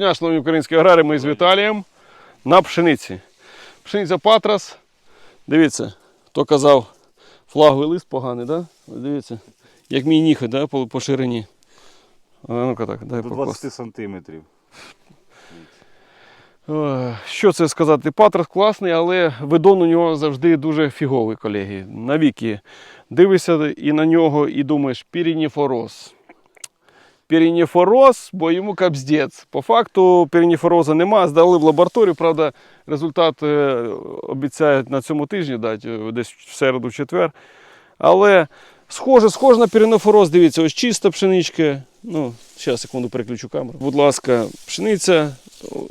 Дня, шановні українські аграри, ми з Віталієм на пшениці. Пшениця Патрас. Дивіться, хто казав, флаговий лист поганий, да? Дивіться, як мій ніхи, да? по, по ширині. А ну-ка так, дай До покласти. 20 сантиметрів. Що це сказати? Патрас класний, але видон у нього завжди дуже фіговий, колеги. Навіки дивишся і на нього і думаєш, пірініфороз. Пірініфороз, бо йому капздець. По факту пірініфороза нема. Здали в лабораторію, правда, результат е, обіцяють на цьому тижні дати, е, десь в середу, в четвер. Але схоже, схоже на пірініфороз, дивіться, ось чиста пшеничка. Ну, зараз, секунду, переключу камеру. Будь ласка, пшениця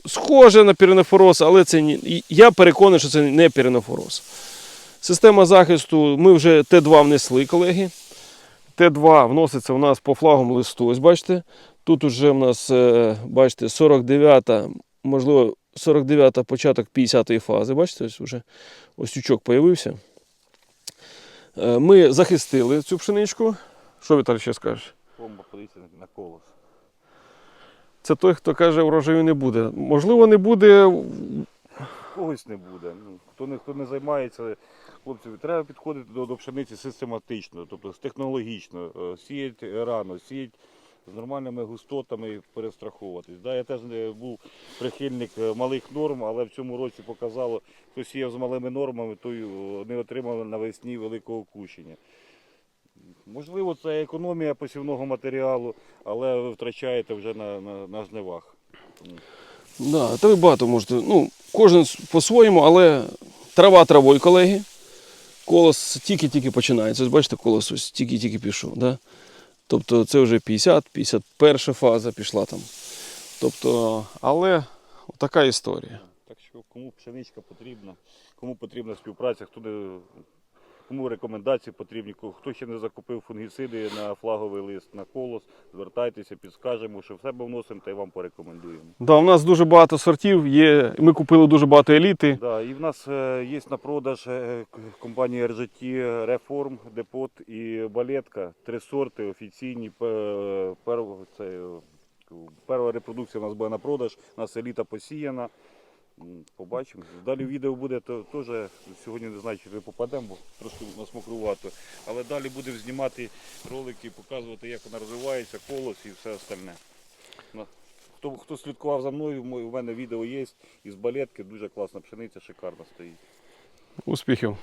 схоже на пірінофороз, але це ні. Я переконаний, що це не пірінофороз. Система захисту ми вже Т2 внесли, колеги. Т2 вноситься у нас по флагом листу. Ось бачите, тут уже у нас, е, бачите, 49-та, можливо, 49-та початок 50-ї фази. Бачите, ось вже осючок з'явився. Е, Ми захистили цю пшеничку. Що Віталій ще скажеш? Бомба подивіться на колос. Це той, хто каже, урожаю не буде. Можливо, не буде. Когось не буде. Ну, хто, не, хто не займається, хлопці, треба підходити до, до пшениці систематично, тобто технологічно, е, сіяти рано, сіяти з нормальними густотами перестраховуватись. Да, я теж не був прихильник е, малих норм, але в цьому році показало, хто сіяв з малими нормами, той е, не отримав навесні великого кущення. Можливо, це економія посівного матеріалу, але ви втрачаєте вже на, на, на жнивах. Да, та ви багато можете. Ну, кожен по-своєму, але трава травою, колеги. Колос тільки-тільки починається. Бачите, колос ось тільки-тільки пішов. Да? Тобто це вже 50, 51 фаза пішла там. Тобто, але така історія. Так що кому пшеничка потрібна, кому потрібна співпраця, хто не, кому рекомендації потрібні, хто ще не закупив фунгіциди на флаговий лист, на колос, звертайтеся, підскажемо, що в себе вносимо та й вам порекомендуємо. Да, у нас дуже багато сортів є. Ми купили дуже багато еліти. Да, і в нас е, є на продаж компанії RGT Reform, Депот і Балетка. Три сорти офіційні. Пе- перво- це, е, Перша репродукція у нас буде на продаж, у нас еліта посіяна. Побачимо. Далі відео буде то, теж. Сьогодні не знаю, чи ми попадемо, бо трошки насмокрувато. Але далі будемо знімати ролики, показувати, як вона розвивається, колос і все остальне. Хто, хто слідкував за мною, у мене відео є із балетки, дуже класна пшениця, шикарно стоїть. Успіхів!